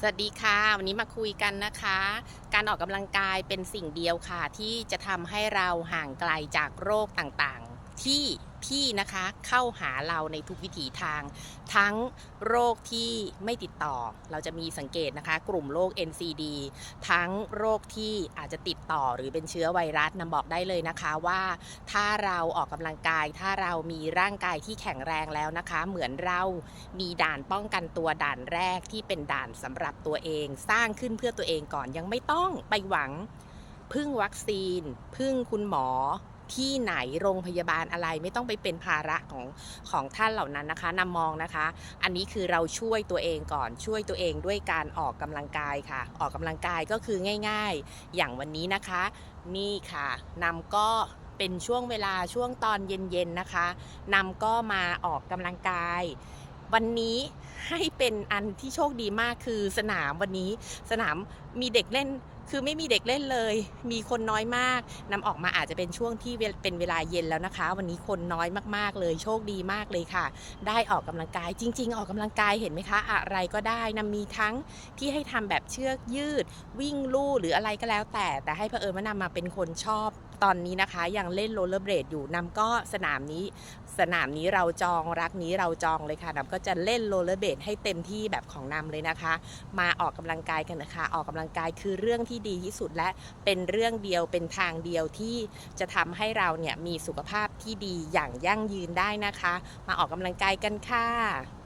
สวัสดีค่ะ วันนี้มาคุยกันนะคะ การออกกำลังกายเป็นสิ่งเดียวค่ะ ที่จะทำให้เราห่างไกลจากโรคต่างๆ ที่ ที่นะคะเข้าหาเราในทุกวิถีทาง ทั้งโรคที่ไม่ติดต่อ เราจะมีสังเกตนะคะ กลุ่มโรค NCD ทั้งโรคที่อาจจะติดต่อหรือเป็นเชื้อไวรัสนำบอกได้เลยนะคะว่า ถ้าเราออกกำลังกาย ถ้าเรามีร่างกายที่แข็งแรงแล้วนะคะ เหมือนเรามีด่านป้องกันตัวด่านแรกที่เป็นด่านสำหรับตัวเอง สร้างขึ้นเพื่อตัวเองก่อนยังไม่ต้องไปหวังพึ่งวัคซีน พึ่งคุณหมอ ที่ไหนโรงพยาบาลอะไรไม่ต้องไปเป็นภาระของของท่านเหล่านั้นนะคะนำมองนะคะ อันนี้คือเราช่วยตัวเองก่อนช่วยตัวเองด้วยการออกกำลังกายค่ะ ออกกำลังกายก็คือง่าย ๆ อย่างวันนี้นะคะ นี่ค่ะนำก็เป็นช่วงเวลาช่วงตอนเย็นๆนะคะนำก็มาออกกำลังกาย วันนี้ให้เป็นอันที่โชคดีมากคือสนามวันนี้สนามมีเด็กเล่น คือไม่มีเด็กเล่นเลย มีคนน้อยมากนำออกมาอาจจะเป็นช่วงที่เป็นเวลาเย็นแล้วนะคะ วันนี้คนน้อยมากๆเลย โชคดีมากเลยค่ะ ได้ออกกำลังกาย จริง ๆ ออกกำลังกายเห็นไหมคะ อะไรก็ได้นำมีทั้งที่ให้ทำแบบเชือกยืด วิ่งลู่หรืออะไรก็แล้วแต่ แต่ให้เผอิญว่านำมาเป็นคนชอบตอนนี้นะคะ ยังเล่นโรลเลอร์เบลดอยู่นำก็สนามนี้ สนามนี้เราจองรักนี้เราจองเลยค่ะนำก็จะเล่นโรลเลอร์เบลดให้เต็มที่แบบของนำเลยนะคะ มาออกกำลังกายกันนะคะ ออกกำลังกายคือเรื่องที่ดีที่สุดและเป็นเรื่องเดียวเป็นทางเดียวที่จะทำให้เราเนี่ยมีสุขภาพที่ดีอย่างยั่งยืนได้นะคะ มาออกกำลังกายกันค่ะ